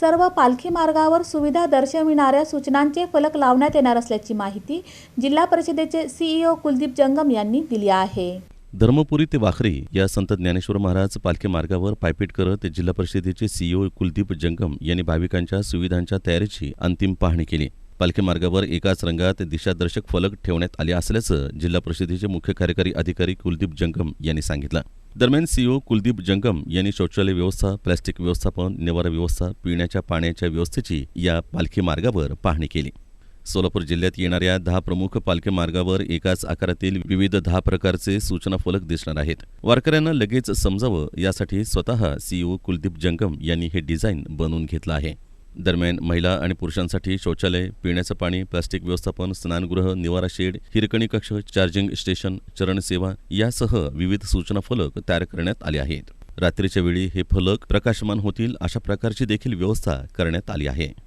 सर्व पालखी मार्गावर सुविधा दर्शविणाऱ्या सूचनांचे फलक लावण्यात येणार असल्याची माहिती जिल्हा परिषदेचे सीईओ कुलदीप जंगम यांनी दिली आहे. धर्मपुरी ते वाखरी या संत ज्ञानेश्वर महाराज पालखी मार्गावर पायपीट करत जिल्हा परिषदेचे सीईओ कुलदीप जंगम यांनी भाविकांच्या सुविधांच्या तयारीची अंतिम पाहणी केली. पालखी मार्गावर एकाच रंगात दिशादर्शक फलक ठेवण्यात आले असल्याचं जिल्हा परिषदेचे मुख्य कार्यकारी अधिकारी कुलदीप जंगम यांनी सांगितलं. दरम्यान सीईओ कुलदीप जंगम यांनी शौचालय व्यवस्था प्लॅस्टिक व्यवस्थापन निवारा व्यवस्था पिण्याच्या पाण्याच्या व्यवस्थेची या पालखी मार्गावर पाहणी केली. सोलापूर जिल्ह्यात येणाऱ्या दहा प्रमुख पालखी मार्गावर एकाच आकारातील विविध दहा प्रकारचे सूचना फलक दिसणार आहेत. वारकऱ्यांना लगेच समजावं यासाठी स्वतः सीईओ कुलदीप जंगम यांनी हे डिझाईन बनवून घेतलं आहे. दरम्यान महिला आणि पुरुषांसाठी शौचालय पिण्याचं पाणी प्लास्टिक व्यवस्थापन स्नानगृह निवारा शेड हिरकणी कक्ष चार्जिंग स्टेशन चरणसेवा यासह विविध सूचना फलक तयार करण्यात आले आहेत. रात्रीच्या वेळी हे फलक प्रकाशमान होतील अशा प्रकारची देखील व्यवस्था करण्यात आली आहे.